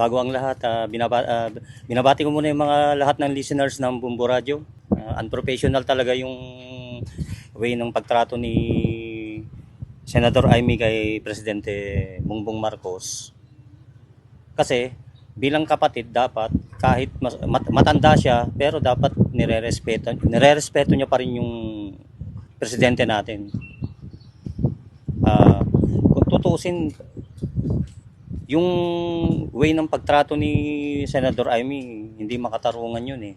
bago ang lahat, ah, binaba, ah, binabati ko muna yung mga lahat ng listeners ng Bumbo Radio. Ah, unprofessional talaga yung way ng pagtrato ni Senator Amy kay Presidente Bongbong Marcos. Kasi bilang kapatid dapat kahit mas, mat- matanda siya pero dapat nirerespeto nirerespeto niya pa rin yung presidente natin. Ah, kung tutusin yung way ng pagtrato ni Senador Amy, hindi makatarungan yun eh.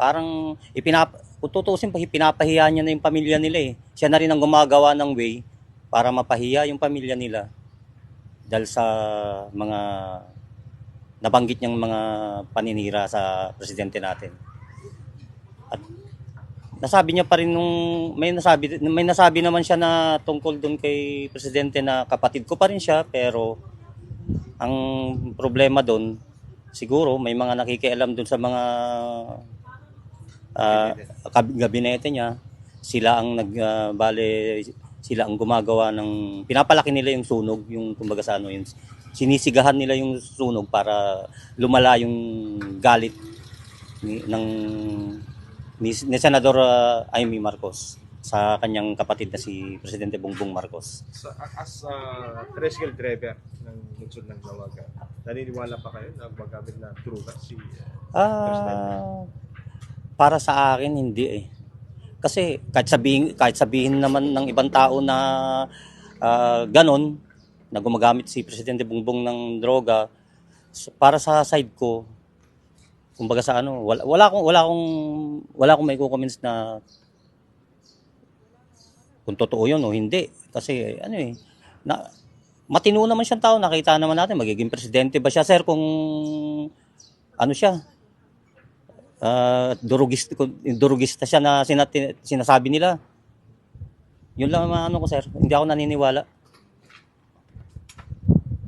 Parang ipinap kung tutusin pa pinapahiya niya na yung pamilya nila eh. Siya na rin ang gumagawa ng way para mapahiya yung pamilya nila dahil sa mga nabanggit niyang mga paninira sa presidente natin. At nasabi niya pa rin nung may nasabi may nasabi naman siya na tungkol doon kay presidente na kapatid ko pa rin siya pero ang problema doon siguro may mga nakikialam doon sa mga kab- gabinete niya. Sila ang nag bale sila ang gumagawa ng pinapalaki nila yung sunog yung kumbaga sa ano yung sinisigahan nila yung sunog para lumala yung galit ni, ng ni, ni Senador ah, Amy Marcos sa kanyang kapatid na si Presidente Bongbong Marcos. Sa, as a tricycle driver ng lungsod ng Lawaga, naniniwala pa kayo na magamit na droga si uh, Ah, para sa akin hindi eh. Kasi kahit sabihin kahit sabihin naman ng ibang tao na ah, ganon na gumagamit si Presidente Bongbong ng droga para sa side ko kumbaga sa ano wala, wala akong wala akong wala akong may comments na kung totoo yun o hindi kasi ano eh na matino naman siyang tao nakita naman natin magiging presidente ba siya sir kung ano siya uh, durugista, durugista siya na sinati, sinasabi nila. Yun lang ang ano ko sir, hindi ako naniniwala.